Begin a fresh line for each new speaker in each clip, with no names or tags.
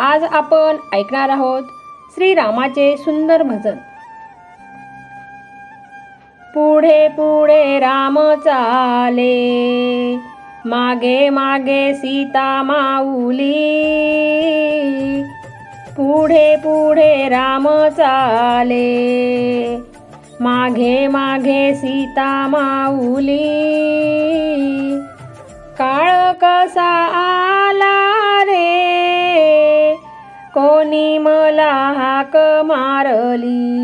आज आपण ऐकणार आहोत श्रीरामाचे सुंदर भजन. पुढे पुढे राम चाले. मागे मागे सीता माऊली. पुढे पुढे राम चाले. मागे मागे सीता माऊली. काळ कसा आला? कोणी मला हाक मारली?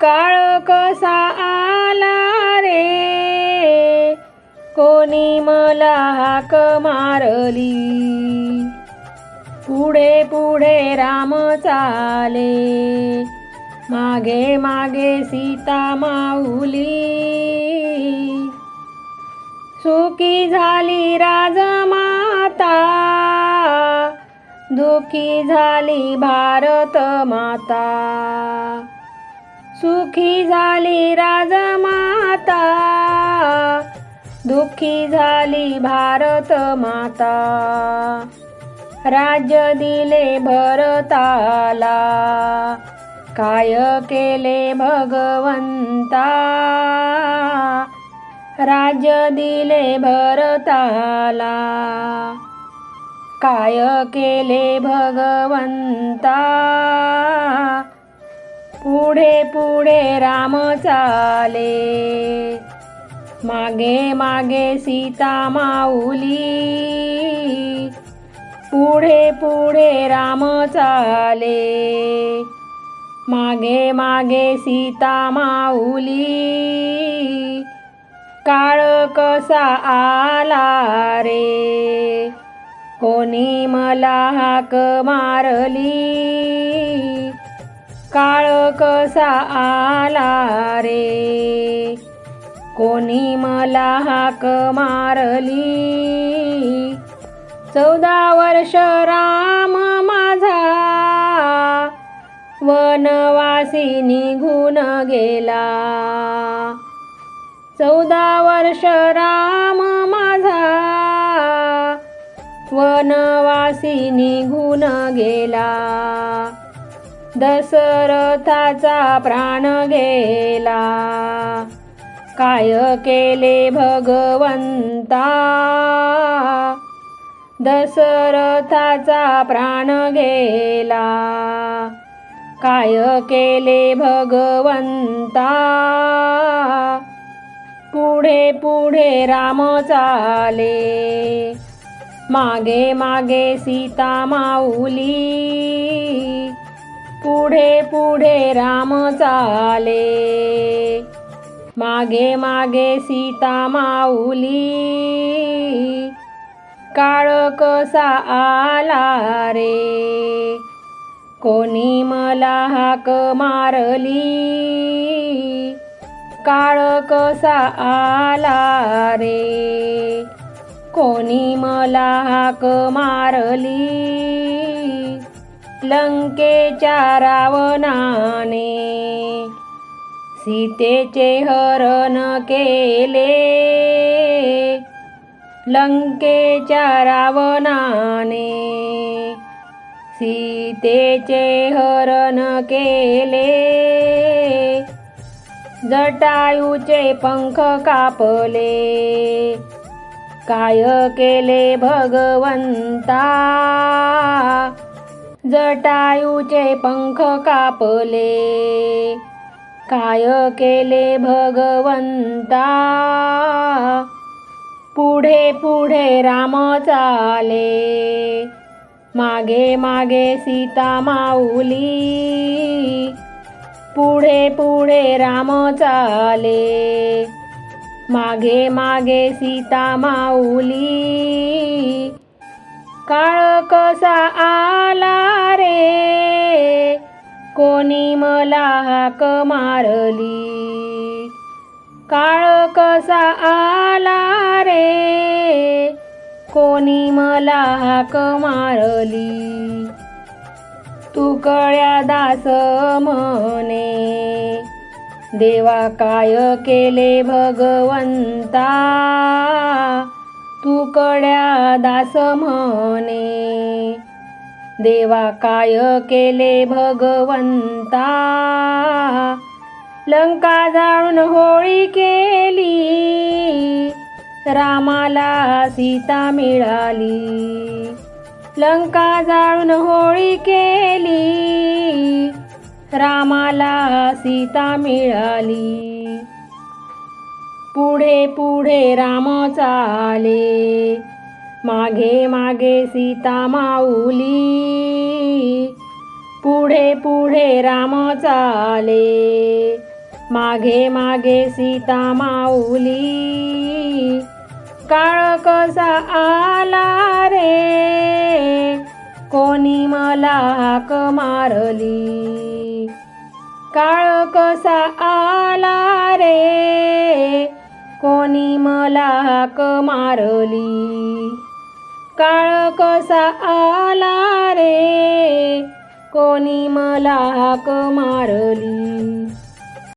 काळ कसा आला रे? कोणी मला हाक मारली? पुढे पुढे राम चाले. मागे मागे सीता माऊली. सुखी झाली राजमा सुखी झाली भारत माता. सुखी झाली राजमाता दुखी झाली भारत माता. राज्य दिले भरताला. काय केले भगवंता? राज्य दिले भरताला. काय केले भगवंता? पुढे पुढे राम चाले. मागे मागे सीता माऊली. पुढे पुढे राम चाले. मागे मागे सीता माऊली. काळ कसा आला रे? कोणी मला हाक मारली? काळ कसा आला रे? कोणी मला हाक मारली? चौदा वर्ष राम माझा वनवासी निघून गेला. चौदा वर्ष राम वनवासी निघून गेला. दशरथाचा प्राण गेला. काय केले भगवंता? दशरथाचा प्राण गेला. काय केले भगवंता? पुढे पुढे राम चाले. मागे मागे सीता माऊली. पुढे पुढे राम चाले. मागे मागे सीता माऊली. काळ कसा आला रे? कोणी मला हाक मारली? काळ कसा आला रे? कोणी मला हाक मारली? लंकेच्या रावणाने सीतेचे हरण केले. लंकेच्या रावणाने सीतेचे हरण केले. जटायूचे पंख कापले. काय केले भगवंता? जटायूचे पंख कापले. काय केले भगवंता? पुढे पुढे राम चाले. मागे मागे सीता माऊली. पुढे पुढे राम चाले. मागे मागे सीता माऊली. काळ कसा आला रे? कोणी मला हाक मारली? काळ कसा आला रे? कोणी मला हाक मारली? तू कळ्या दास म्हणे. देवा काय केले भगवंता? तू कड्या दास म्हणे. देवा काय केले भगवंता? लंका जाळून होळी केली. रामाला सीता मिळाली. लंका जाळून होळी केली. रामाला सीता मिळाली. पुढे पुढे राम चाले. मागे मागे सीता माऊली. पुढे पुढे राम चाले. मागे मागे सीता माऊली. काळ कसा आला रे? कोणी मला हाक मारली? काळ कसा आला रे? कोणी मला हाक मारली? काळ कसा आला रे? कोणी मला हाक मारली?